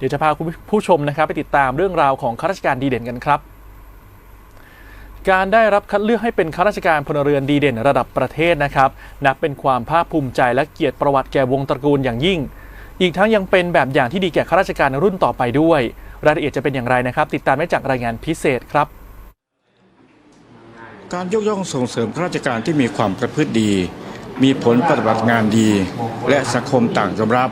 เดี๋ยวจะพาคุณผู้ชมนะครับไปติดตามเรื่องราวของข้าราชการดีเด่นกันครับ การได้รับคัดเลือกให้เป็นข้าราชการพลเรือนดีเด่นระดับประเทศนะครับนับเป็นความภาคภูมิใจและเกียรติประวัติแก่วงตระกูลอย่างยิ่ง อีกทั้งยังเป็นแบบอย่างที่ดีแก่ข้าราชการรุ่นต่อไปด้วย รายละเอียดจะเป็นอย่างไรนะครับ ติดตามได้จากรายงานพิเศษครับการยกย่องส่งเสริมข้าราชการที่มีความประพฤติดี มีผลปฏิบัติงานดี และสังคมต่างยอมรับ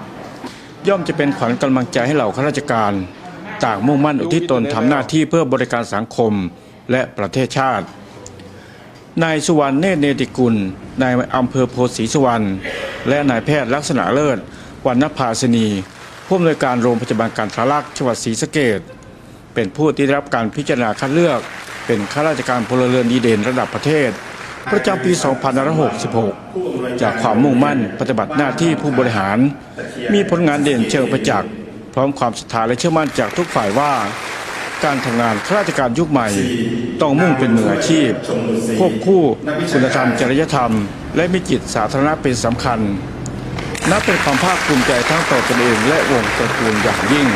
ย่อมจะเป็นขวัญกำลังใจให้เหล่าข้าราชการ ต่างมุ่งมั่นอุทิศตนทำหน้าที่เพื่อบริการสังคมและประเทศชาติ นายสุวรรณเนตรเนติกุล นายอำเภอโพธิ์ศรีสุวรรณ และนายแพทย์ลักษณะเลิศวรรณภาสนีผู้อำนวยการโรงพยาบาลการทารักษ์จังหวัดศรีสะเกษเป็นผู้ที่ได้รับการพิจารณาคัดเลือก เป็นข้าราชการพลเรือนดีเด่นระดับประเทศ ประจำปี 2566 จากความมุ่งมั่นปฏิบัติหน้าที่ผู้บริหาร มีผลงานเด่นเชิงประจักษ์พร้อมความศรัทธาและเชื่อมั่นจากทุกฝ่ายว่า การทำงานข้าราชการยุคใหม่ ต้องมุ่งเป็นมืออาชีพ ควบคู่คุณธรรมจริยธรรม และมีจิตสาธารณะเป็นสำคัญ นับเป็นความภาคภูมิใจทั้งต่อตนเองและวงตระกูลอย่างยิ่ง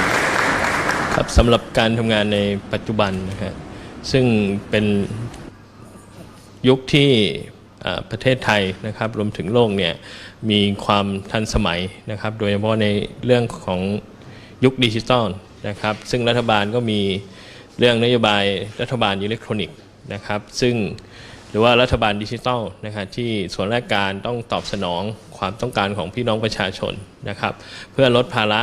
ครับสำหรับการทำงานในปัจจุบันนะครับซึ่งเป็น ยุคที่ประเทศไทยนะครับรวมถึงโลกเนี่ยมีความทันสมัยนะครับโดยเฉพาะในเรื่องของยุคดิจิทัลนะครับซึ่งรัฐบาลก็มีเรื่องนโยบายรัฐบาลอิเล็กทรอนิกส์นะครับซึ่งหรือว่ารัฐบาลดิจิทัลนะครับที่ส่วนราชการต้องตอบสนองความต้องการของพี่น้องประชาชนนะครับเพื่อลดภาระ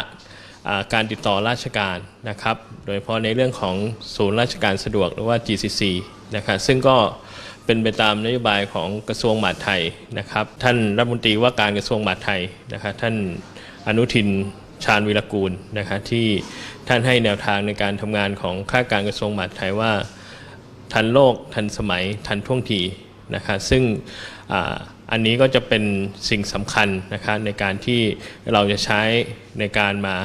การติดต่อราชการนะครับโดยเฉพาะในเรื่องของศูนย์ราชการสะดวกหรือว่า GCC นะครับซึ่งก็ เป็นไปตามนโยบายของกระทรวงมหาดไทยนะครับ ท่านรัฐมนตรีว่าการกระทรวงมหาดไทยนะครับท่านอนุทินชาญวิรกูลนะครับที่ท่านให้แนวทางในการทำงานของข้าการกระทรวงมหาดไทยว่า ทันโลกทันสมัยทันท่วงทีนะครับซึ่งอาอันนี้ก็จะเป็นสิ่งสำคัญนะครับในการที่เราจะใช้ในการมา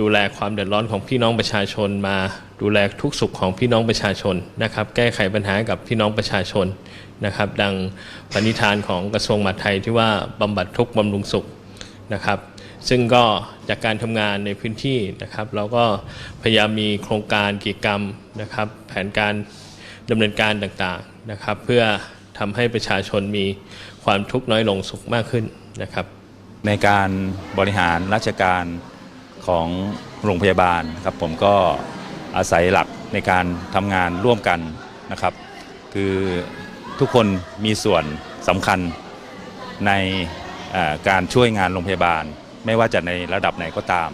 ดูแลความเดือดร้อนของพี่น้องประชาชนมา ดูแลทุกสุขของพี่น้องประชาชนนะครับ แก้ไขปัญหากับพี่น้องประชาชนนะครับ ดังปณิธานของกระทรวงมหาดไทยที่ว่าบำบัดทุกบำรุงสุขนะครับ ซึ่งก็จากการทำงานในพื้นที่นะครับ เราก็พยายามมีโครงการกิจกรรมนะครับ แผนการดำเนินการต่างๆนะครับ เพื่อทำให้ประชาชนมีความทุกข์น้อยลงสุขมากขึ้นนะครับ ในการบริหารราชการ ของโรงพยาบาลครับผมก็อาศัยหลักในการทำงานร่วมกันนะครับ คือทุกคนมีส่วนสำคัญในการช่วยงานโรงพยาบาล ไม่ว่าจะในระดับไหนก็ตาม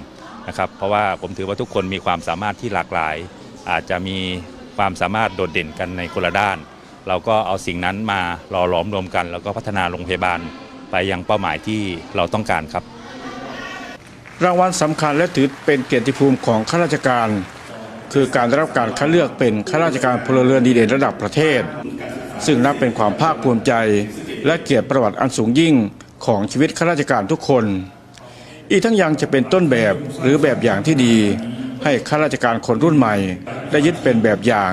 นะครับ เพราะว่าผมถือว่าทุกคนมีความสามารถที่หลากหลาย อาจจะมีความสามารถโดดเด่นกันในคนละด้าน เราก็เอาสิ่งนั้นมาหล่อหลอมรวมกัน แล้วก็พัฒนาโรงพยาบาลไปยังเป้าหมายที่เราต้องการครับ รางวัลสำคัญและถือเป็นเกียรติภูมิของข้าราชการ คือการได้รับการคัดเลือกเป็นข้าราชการพลเรือนดีเด่นระดับประเทศ ซึ่งนับเป็นความภาคภูมิใจ และเกียรติประวัติอันสูงยิ่งของชีวิตข้าราชการทุกคน อีกทั้งยังจะเป็นต้นแบบหรือแบบอย่างที่ดี ให้ข้าราชการคนรุ่นใหม่ ได้ยึดเป็นแบบอย่าง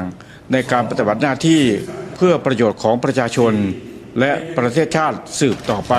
ในการปฏิบัติหน้าที่เพื่อประโยชน์ของประชาชน และประเทศชาติสืบต่อไป